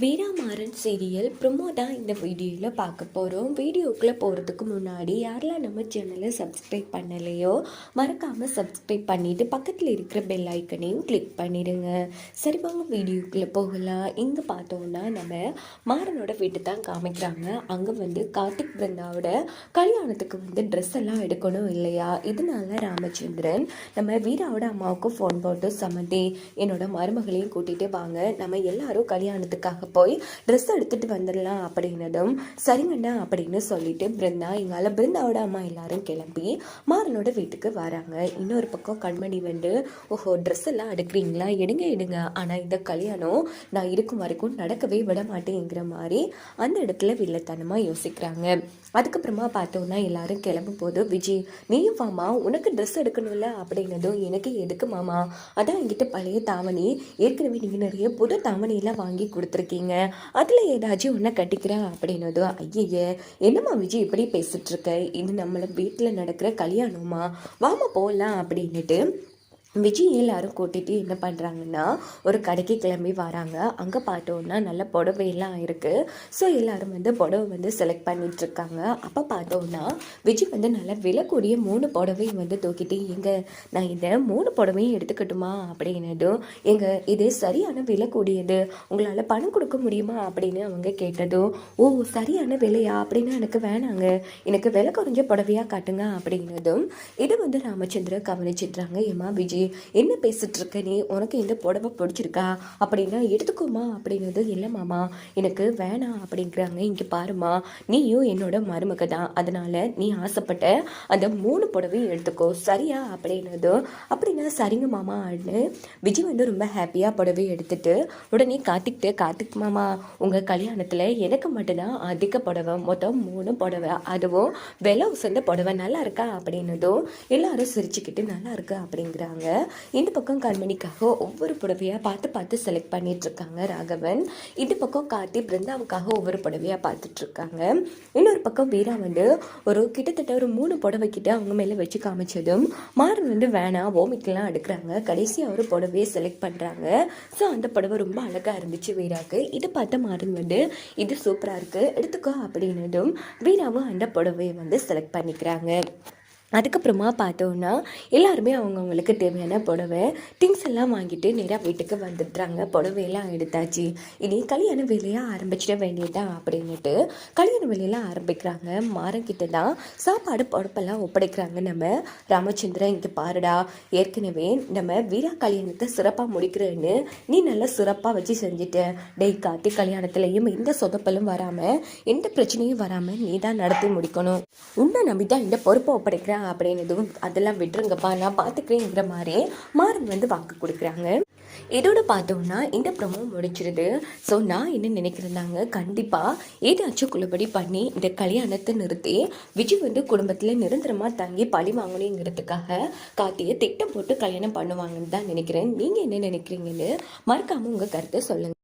வீராமாறன் serial promo தான் இந்த வீடியோவில் பார்க்க போகிறோம் வீடியோக்குள்ளே போகிறதுக்கு முன்னாடி யாரெல்லாம் நம்ம சேனலை சப்ஸ்கிரைப் பண்ணலையோ மறக்காமல் சப்ஸ்கிரைப் பண்ணிவிட்டு பக்கத்தில் இருக்கிற பெல் ஐக்கனையும் கிளிக் பண்ணிடுங்க. சரி வாங்க வீடியோக்குள்ளே போகலாம். இங்கே பார்த்தோன்னா நம்ம மாறனோட வீட்டு தான் காமிக்கிறாங்க. அங்கே வந்து கார்த்திக் பிருந்தாவோட கல்யாணத்துக்கு வந்து ட்ரெஸ் எல்லாம் எடுக்கணும் இல்லையா? இதனால ராமச்சந்திரன் நம்ம வீராவோட அம்மாவுக்கு ஃபோன் போட்டு சம்மந்தி என்னோட மருமகளையும் கூட்டிகிட்டு வாங்க. நம்ம எல்லாரும் கல்யாணத்துக்காக போய் ட்ரெஸ் எடுத்துகிட்டு வந்துடலாம் அப்படின்னதும் சரிங்கண்ணா அப்படின்னு சொல்லிட்டு பிருந்தா எங்களால் பிருந்தாவோட அம்மா எல்லாரும் கிளம்பி மாறனோட வீட்டுக்கு வராங்க. இன்னொரு பக்கம் கண்மணி வந்து ஓஹோ ட்ரெஸ் எல்லாம் எடுக்கிறீங்களா எடுங்க எடுங்க. ஆனால் இந்த கல்யாணம் நான் இருக்கும் வரைக்கும் நடக்கவே விட மாட்டேங்கிற மாதிரி அந்த இடத்துல வில்லத்தனமாக யோசிக்கிறாங்க. அதுக்கப்புறமா பார்த்தோன்னா எல்லாரும் கிளம்பும் போது விஜய் நீயும் மாமா உனக்கு ட்ரெஸ் எடுக்கணும்ல? அப்படின்னதும் எனக்கு எதுக்கு மாமா? அதான் என்கிட்ட பழைய தாவணி. ஏற்கனவே நீங்கள் நிறைய புது தாவணியெல்லாம் வாங்கி கொடுத்துருக்கீங்க. அதில் ஏதாச்சும் ஒன்றை கட்டிக்கிறா அப்படின்னதும் ஐயய்ய என்னம்மா விஜய் இப்படி பேசிகிட்ருக்க இது நம்மளை வீட்டில் நடக்கிற கல்யாணமா வாமா போகலாம் அப்படின்னுட்டு விஜய் எல்லாரும் கூட்டிகிட்டு என்ன பண்ணுறாங்கன்னா ஒரு கடைக்கு கிளம்பி வராங்க. அங்கே பார்த்தோன்னா நல்ல புடவையெல்லாம் இருக்குது ஸோ எல்லோரும் வந்து புடவை வந்து செலக்ட் பண்ணிகிட்ருக்காங்க அப்போ பார்த்தோன்னா விஜய் வந்து நல்லா விலை கூடிய மூணு புடவையும் வந்து தூக்கிட்டு எங்கள் நான் இந்த மூணு புடவையும் எடுத்துக்கட்டுமா? அப்படின்னதும் எங்கள் இது சரியான விலை கூடியது. உங்களால் பணம் கொடுக்க முடியுமா? அப்படின்னு அவங்க கேட்டதும் ஓ சரியான விலையா? அப்படின்னு எனக்கு வேணாங்க. எனக்கு விலை குறைஞ்ச புடவையாக காட்டுங்க. அப்படின்னதும் இதை வந்து ராமச்சந்திர கவனிச்சிட்றாங்க. ஏமா விஜய் என்ன பேசிட்டு இருக்க நீ? உனக்கு இந்த புடவை பிடிச்சிருக்கா? அப்படின்னா எடுத்துக்கோமா அப்படின்னது இல்லை மாமா எனக்கு வேணாம் அப்படிங்கிறாங்க. இங்கே பாருமா நீயும் என்னோட மருமக தான். அதனால் நீ ஆசைப்பட்ட அந்த மூணு புடவையும் எடுத்துக்கோ. சரியா? அப்படின்னது அப்படின்னா சரிங்க மாமா அப்படின்னு விஜய் வந்து ரொம்ப ஹாப்பியாக புடவை எடுத்துட்டு உடனே கார்த்திக்கிட்டு கார்த்திக் மாமா உங்கள் கல்யாணத்தில் எனக்கு மட்டும்தான் அதிக புடவை மொத்தம் மூணு புடவை. அதுவும் விலை உசந்த புடவை நல்லா இருக்கா? அப்படின்னதும் எல்லாரும் சிரிச்சுக்கிட்டு நல்லா இருக்கு அப்படிங்கிறாங்க. இந்த பக்கம் கண்மணிக்காக ஒவ்வொரு புடவையாக பார்த்து பார்த்து செலக்ட் பண்ணிகிட்ருக்காங்க ராகவன். இந்த பக்கம் கார்த்தி பிருந்தாவுக்காக ஒவ்வொரு புடவையாக பார்த்துட்ருக்காங்க இன்னொரு பக்கம் வீரா வந்து ஒரு கிட்டத்தட்ட ஒரு மூணு புடவை கிட்ட அவங்க மேலே வச்சு காமிச்சதும் மாறன் வந்து வேணாம் ஓமிக்கெல்லாம் எடுக்கிறாங்க கடைசியாக ஒரு புடவையை செலக்ட் பண்ணுறாங்க ஸோ அந்த புடவை ரொம்ப அழகாக இருந்துச்சு வீராக்கு இது பார்த்த மாறன் வந்து இது சூப்பராக இருக்குது எடுத்துக்கோ அப்படின்னதும் வீராவும் அந்த புடவையை வந்து செலக்ட் பண்ணிக்கிறாங்க. அதுக்கப்புறமா பார்த்தோன்னா எல்லாருமே அவங்கவுங்களுக்கு தேவையான புடவை திங்ஸ் எல்லாம் வாங்கிட்டு நேராக வீட்டுக்கு வந்துடுறாங்க. புடவையெல்லாம் எடுத்தாச்சு. இனி கல்யாண வேலையாக ஆரம்பிச்சிட வேண்டியதுதான் அப்படின்ட்டு கல்யாண வேலையெல்லாம் ஆரம்பிக்கிறாங்க. மாறக்கிட்ட தான் சாப்பாடு பொழப்பெல்லாம் ஒப்படைக்கிறாங்க. நம்ம ராமச்சந்திரன் இங்கே பாருடா ஏற்கனவே நம்ம வீரா கல்யாணத்தை சிறப்பாக முடிக்கிறேன்னு நீ நல்லா சிறப்பாக வச்சு செஞ்சுட்ட. டெய் காத்தி கல்யாணத்துலேயும் எந்த சொதப்பலும் வராமல் எந்த பிரச்சனையும் வராமல் நீ தான் நடத்தி முடிக்கணும். உன்னை நம்பி தான் இந்த பொறுப்பை அப்படின்னு எதுவும் அதெல்லாம் விட்டுருங்கப்பா நான் பார்த்துக்கிறேங்கிற மாதிரி மாறன் வந்து வாக்கு கொடுக்குறாங்க. இதோட பார்த்தோம்னா இந்த ப்ரொமோ முடிச்சிருது ஸோ நான் என்ன நினைக்கிறேன்னாங்க கண்டிப்பாக ஏதாச்சும் குழுபடி பண்ணி இந்த கல்யாணத்தை நிறுத்தி விஜய் வந்து குடும்பத்தில் நிரந்தரமாக தங்கி பழி வாங்கணுங்கிறதுக்காக கார்த்தியை திட்டம் போட்டு கல்யாணம் பண்ணுவாங்கன்னு தான் நினைக்கிறேன். நீங்கள் என்ன நினைக்கிறீங்கன்னு மறக்காமல் உங்கள் கருத்தை சொல்லுங்கள்